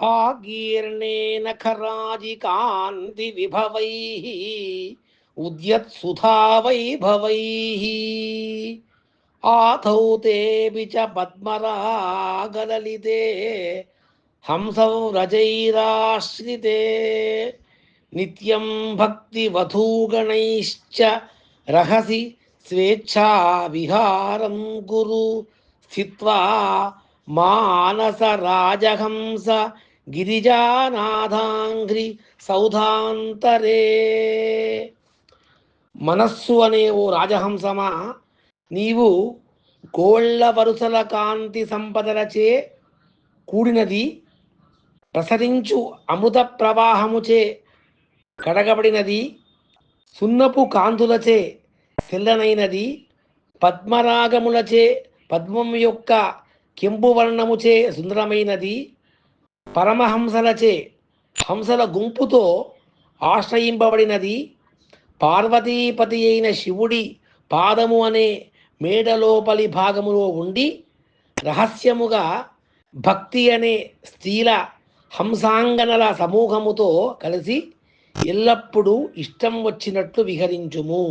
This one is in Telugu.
ఆగీర్ణేన ఖరాజికాంతి విభవై ఉద్యత్సుధా వైభవై. ఆథౌ తేపి చ పద్మరాగలలితే హంసవ్రజైరాశ్రితే నిత్యం భక్తివధూగణైశ్చ రహసి స్వేచ్ఛావిహారం గురు స్థిత్వా మానస రాజహంస గిరిజానాథాంఘ్రి సౌధాంతరే. మనస్సు అనే ఓ రాజహంసమా? నీవు గోళ్ళ వరుసల కాంతి సంపదలచే కూడినది ప్రసరించు అమృత ప్రవాహముచే కడగబడినది సున్నపు కాంతులచే తెల్లనైనది పద్మరాగములచే పద్మం యొక్క కెంపు వర్ణముచే సుందరమైనది పరమహంసలచే హంసల గుంపుతో ఆశ్రయింపబడినది పార్వతీపతి అయిన శివుడి పాదము అనే మేడలోపలి భాగములో ఉండి రహస్యముగా భక్తి అనే స్త్రీల హంసాంగనల సమూహముతో కలిసి ఎల్లప్పుడూ ఇష్టం వచ్చినట్లు విహరించుము.